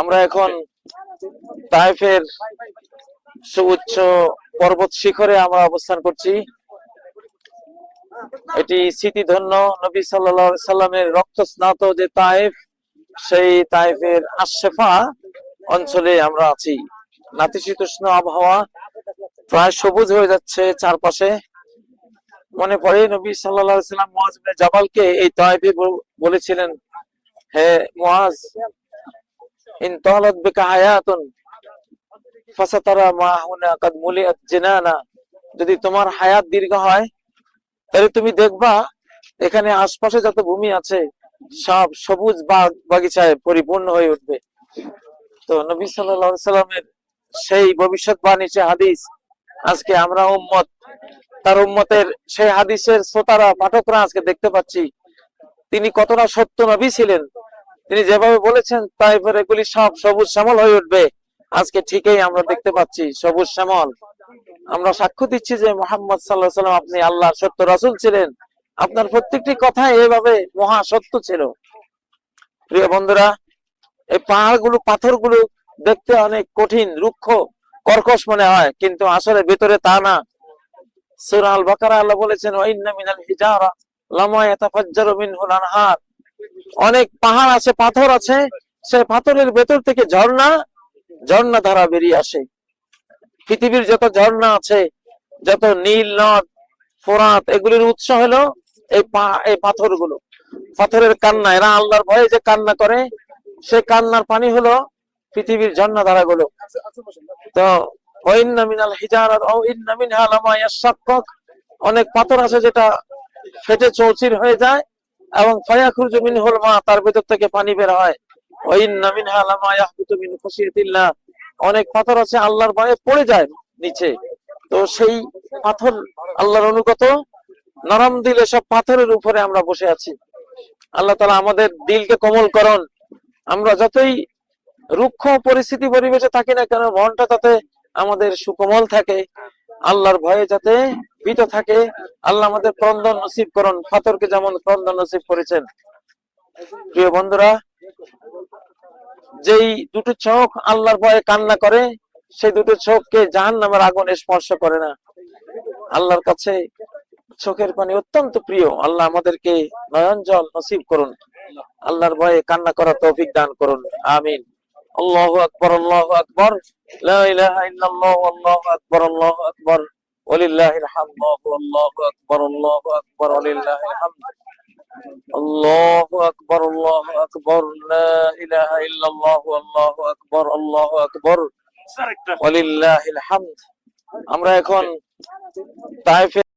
আমরা এখন তাইফের সুউচ্চ পর্বত শিখরে আমরা অবস্থান করছি। এটি স্মৃতিধন্য নবী আলাইহি সাল্লামের রক্ত স্নাত যে তাইফ, সেই তাইফের আশেফা অঞ্চলে আমরা আছি। নাতিশীতোষ্ণ আবহাওয়া প্রায় সবুজ হয়ে যাচ্ছে চারপাশে। মনে পড়ে নবী আলাইহি সাল্লাম মুআজ জাবালকে এই তাইফে বলেছিলেন, হে মুআজ ইন তালাত বিকা হায়াতুন ফাসাতারা মা হুনা মুলিআত জিনানা যদি তোমার হায়াত দীর্ঘ হয়, তাহলে তুমি দেখবা, এখানে আশপাশে যত ভূমি আছে, সব সবুজ বাগ বাগিচায় পরিপূর্ণ হয়ে উঠবে। তো নবী আলাইহি সাল্লামের সেই ভবিষ্যৎবাণী সে হাদিস, আজকে আমরা উম্মত, তার উম্মতের সেই হাদিসের শ্রোতারা, পাঠকরা আজকে দেখতে পাচ্ছি, তিনি কতটা সত্য নবী ছিলেন। তিনি যেভাবে বলেছেন, তাই এগুলি সব সবুজ শ্যামল হয়ে উঠবে। আজকে ঠিকই আমরা দেখতে পাচ্ছি, সবুজ শ্যামল। আমরা সাক্ষ্য দিচ্ছি যে মোহাম্মদ সাল্লাহ সাল্লাম আপনি আল্লাহর সত্য রাসূল ছিলেন। আপনার প্রত্যেকটি কথা এভাবে মহা সত্য ছিল। প্রিয় বন্ধুরা, এই পাহাড়গুলো, পাথরগুলো দেখতে অনেক কঠিন, রুক্ষ, কর্কশ মনে হয়, কিন্তু আসলে ভেতরে তা না। সূরা আল বাকারা আল্লাহ বলেছেন, ওয়া ইন্না মিনাল হিজারা লামা ইয়াতাফাজ্জারু মিনহুল আনহার। অনেক পাহাড় আছে, পাথর আছে, সে পাথরের ভেতর থেকে ঝর্ণা ঝর্ণা ধারা বেরিয়ে আসে। পৃথিবীর যত ঝর্ণা আছে, যত নীল, নদ, ফোরাত, এগুলির উৎস হলো এই এই পাথরগুলো। পাথরের কান্না, এরা আল্লাহর ভয়ে যে কান্না করে সেই কান্নার পানি হলো পৃথিবীর ঝর্ণা ধারাগুলো তো অনেক পাথর আছে যেটা ফেটে চৌচির হয়ে যায় এবং ফায়াখরুজু মিনহুল মা, তার ভেতর থেকে পানি বের হয়। অনেক পাথর আছে আল্লাহর ভয়ে পড়ে যায় নিচে। তো সেই পাথর আল্লাহর অনুগত, নরম দিলে সব পাথরের উপরে আমরা বসে আছি। আল্লাহ তালা আমাদের দিলকে কোমল করুন। আমরা যতই রুক্ষ পরিস্থিতি পরিবেশে থাকি না কেন, মনটা তাতে আমাদের সুকোমল থাকে। আল্লাহর ভয়ে যাতে ভীত থাকে, আল্লাহ আমাদের ক্রন্দন নসিব করুন, পাথরকে যেমন ক্রন্দন নসিব করেছেন। প্রিয় বন্ধুরা, যেই দুটো চোখ আল্লাহর ভয়ে কান্না করে, সেই দুটো চোখকে জাহান নামের আগুন স্পর্শ করে না। আল্লাহর কাছে চোখের পানি অত্যন্ত প্রিয়। আল্লাহ আমাদেরকে নয়ন জল নসিব করুন। আল্লাহর ভয়ে কান্না করার তৌফিক দান করুন। আমিন। আল্লাহু আকবার আল্লাহু আকবার লা ইলাহা ইল্লাল্লাহ আল্লাহু আকবার আল্লাহু আকবার ওয়ালিল্লাহিল হামদ আল্লাহু আকবার আল্লাহু আকবার ওয়ালিল্লাহিল হামদ আল্লাহু আকবার আল্লাহু আকবার লা ইলাহা ইল্লাল্লাহ আল্লাহু আকবার আল্লাহু আকবার ওয়ালিল্লাহিল হামদ আমরা এখন তাইফে